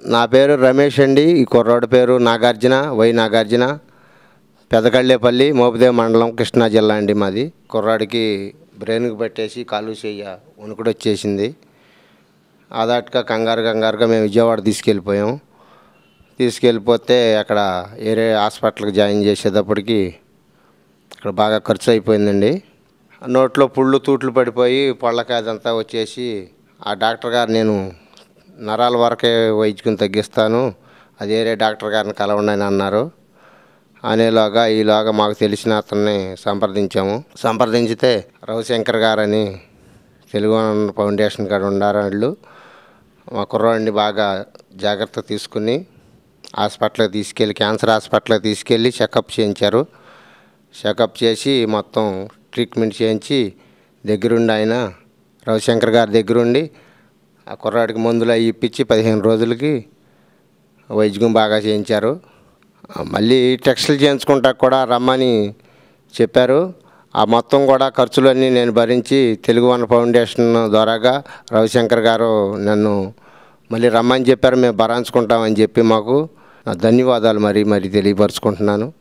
నా పేరు రమేష్ అండి. ఈ కుర్రాడు పేరు నాగార్జున వై నాగార్జున. పెదకళ్ళేపల్లి మోపిదేవి మండలం కృష్ణా జిల్లా అండి మాది. కుర్రాడికి బ్రెయిన్కి పట్టేసి కాలు చెయ్య వణుకుడు వచ్చేసింది. ఆదాటుగా కంగారు కంగారుగా మేము విజయవాడ తీసుకెళ్ళిపోయాం. తీసుకెళ్ళిపోతే అక్కడ ఏరే హాస్పిటల్కి జాయిన్ చేసేటప్పటికి ఇక్కడ బాగా ఖర్చు అయిపోయిందండి. నోట్లో పుళ్ళు తూట్లు పడిపోయి పళ్ళకాదంతా వచ్చేసి ఆ డాక్టర్ గారు నేను నరాల వరకే వైద్యం తగ్గిస్తాను. అది వేరే డాక్టర్ గారిని కలవండి అని అన్నారు. అనేలాగా ఈలోగా మాకు తెలిసిన అతన్ని సంప్రదించాము. సంప్రదించితే రవిశంకర్ గారని తెలుగు ఫౌండేషన్ కాడ ఉండారు వాళ్ళు. మా కుర్రాడిని బాగా జాగ్రత్త తీసుకుని హాస్పిటల్కి తీసుకెళ్ళి క్యాన్సర్ హాస్పిటల్కి తీసుకెళ్ళి చెకప్ చేయించారు. చెకప్ చేసి మొత్తం ట్రీట్మెంట్ చేయించి దగ్గరుండి ఆయన రవిశంకర్ గారి దగ్గరుండి ఆ కుర్రాడికి మందులు అవి ఇప్పించి పదిహేను రోజులకి వైద్యం బాగా చేయించారు. మళ్ళీ టెక్స్టులు చేయించుకుంటా కూడా రమ్మని చెప్పారు. ఆ మొత్తం కూడా ఖర్చులన్నీ నేను భరించి తెలుగు వన ఫౌండేషన్ ద్వారాగా రవిశంకర్ గారు నన్ను మళ్ళీ రమ్మని చెప్పారు. మేము భరాంచుకుంటామని చెప్పి మాకు ధన్యవాదాలు మరి మరి తెలియపరుచుకుంటున్నాను.